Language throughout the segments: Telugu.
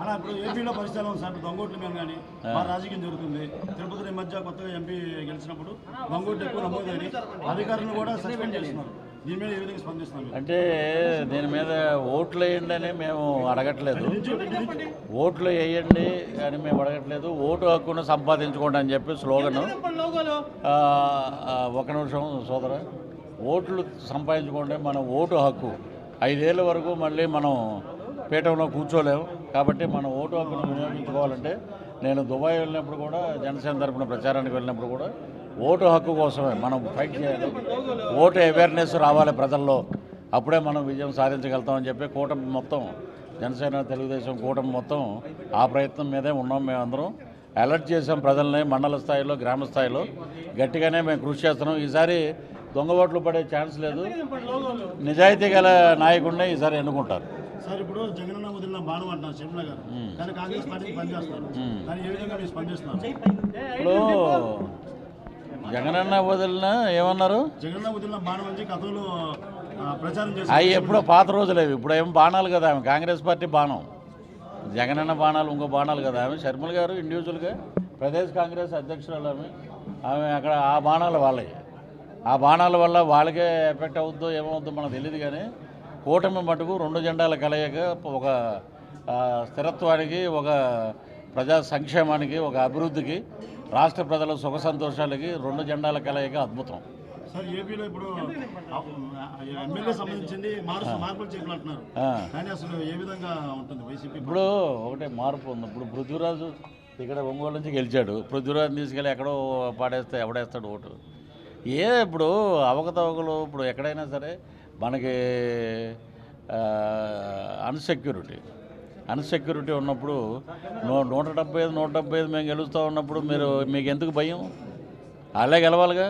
అలా ఇప్పుడు ఏపీలో పరిస్థితి ఎలా ఉంది సార్? ఇప్పుడు దొంగోట్ల మీద కానీ మా రాజకీయం జరుగుతుంది. తిరుపతిలో ఈ మధ్య కొత్తగా ఎంపీ గెలిచినప్పుడు దొంగోట్లు ఎక్కువ నమోదని అధికారులను కూడా సస్పెండ్ చేస్తున్నారు? అంటే దీని మీద ఓట్లు వేయండి అని మేము అడగట్లేదు. ఓట్లు వేయండి అని మేము అడగట్లేదు. ఓటు హక్కును సంపాదించుకోండి అని చెప్పి స్లోగన్. ఒక నిమిషం సోదర. ఓట్లు సంపాదించుకోండి మన ఓటు హక్కు. ఐదేళ్ళ వరకు మళ్ళీ మనం పీఠంలో కూర్చోలేము. కాబట్టి మన ఓటు హక్కును వినియోగించుకోవాలంటే నేను దుబాయ్ వెళ్ళినప్పుడు కూడా జనసేన తరపున ప్రచారానికి వెళ్ళినప్పుడు కూడా ఓటు హక్కు కోసమే మనం ఫైట్ చేయాలి. ఓటు అవేర్నెస్ రావాలి ప్రజల్లో. అప్పుడే మనం విజయం సాధించగలుగుతామని చెప్పి కూటమి మొత్తం జనసేన తెలుగుదేశం కూటమి మొత్తం ఆ ప్రయత్నం మీదే ఉన్నాం మేమందరం అలర్ట్ చేసాం ప్రజల్ని మండల స్థాయిలో గ్రామ స్థాయిలో. గట్టిగానే మేము కృషి చేస్తున్నాం. ఈసారి దొంగ ఓట్లు పడే ఛాన్స్ లేదు. నిజాయితీ గల నాయకుడిని ఈసారి ఎన్నుకుంటారు. సార్ ఇప్పుడు జగనన్న వదిలిన బాణం అంటున్నారు షర్మిల గారు. కానీ కాంగ్రెస్ పార్టీకి పనిచేస్తారు కానీ ఏ విధంగా మీరు స్పందిస్తున్నారు? ఇప్పుడు జగనన్న వదిలిన ఏమన్నారు? జగనన్న వదిలిన బాణం అని గతంలో ఆ, ప్రచారం చేశారు. అవి ఎప్పుడో పాత రోజులేవి ఇప్పుడు ఏం బాణాలు కదా ఆమె. కాంగ్రెస్ పార్టీ బాణం. జగనన్న బాణాలు ఇంకో బాణాలు కదా ఆమె. శర్మల గారు ఇండివిజువల్గా ప్రదేశ్ కాంగ్రెస్ అధ్యక్షురాలు ఆమె. ఆమె అక్కడ ఆ బాణాలు వాళ్ళవి ఆ బాణాల వల్ల వాళ్ళకే ఎఫెక్ట్ అవుద్దో ఏమవుద్దో మనకు తెలియదు కానీ కూటమి మటుకు రెండు జెండాల కలయిక ఒక స్థిరత్వానికి ఒక ప్రజా సంక్షేమానికి ఒక అభివృద్ధికి రాష్ట్ర ప్రజల సుఖ సంతోషాలకి రెండు జెండాల కలయిక అద్భుతం. సార్ ఏపీలో ఇప్పుడు ఎమ్మెల్యే సంబంధించింది మార్పు మార్పులు చేయాలి అంటున్నారు ఆ. కానీ అసలు ఏ విధంగా ఉంటుంది వైసీపీ ఇప్పుడు ఒకటే మార్పు ఉంది. ఇప్పుడు పృథ్వీరాజు ఇక్కడ ఒంగోలు నుంచి గెలిచాడు. పృథ్వీరాజు తీసుకెళ్ళి ఎక్కడో పాడేస్తే ఎవడేస్తాడు ఓటు? ఏ ఇప్పుడు అవకతవకలు ఇప్పుడు ఎక్కడైనా సరే మనకి అన్సెక్యూరిటీ అన్సెక్యూరిటీ ఉన్నప్పుడు నూ నూట డెబ్బై ఐదు నూట డెబ్బై ఐదు మేము గెలుస్తూ ఉన్నప్పుడు మీరు మీకు ఎందుకు భయం? అలా గెలవాలిగా?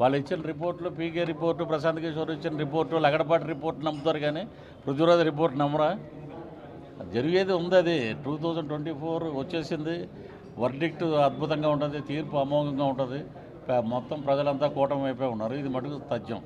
వాళ్ళు ఇచ్చిన రిపోర్ట్లు పీకే రిపోర్టు ప్రశాంత్ కిషోర్ ఇచ్చిన రిపోర్టు లగడపాటి రిపోర్ట్ నమ్ముతారు కానీ పృథ్వీరాజ్ రిపోర్ట్ నమ్మరా? జరిగేది ఉంది అది. టూ థౌజండ్ ట్వంటీ ఫోర్ వచ్చేసింది. వర్డిక్ట్ అద్భుతంగా ఉంటుంది తీర్పు అమోఘంగా ఉంటుంది. మొత్తం ప్రజలంతా కూటమి అయిపోయి ఉన్నారు. ఇది మటుకు తథ్యం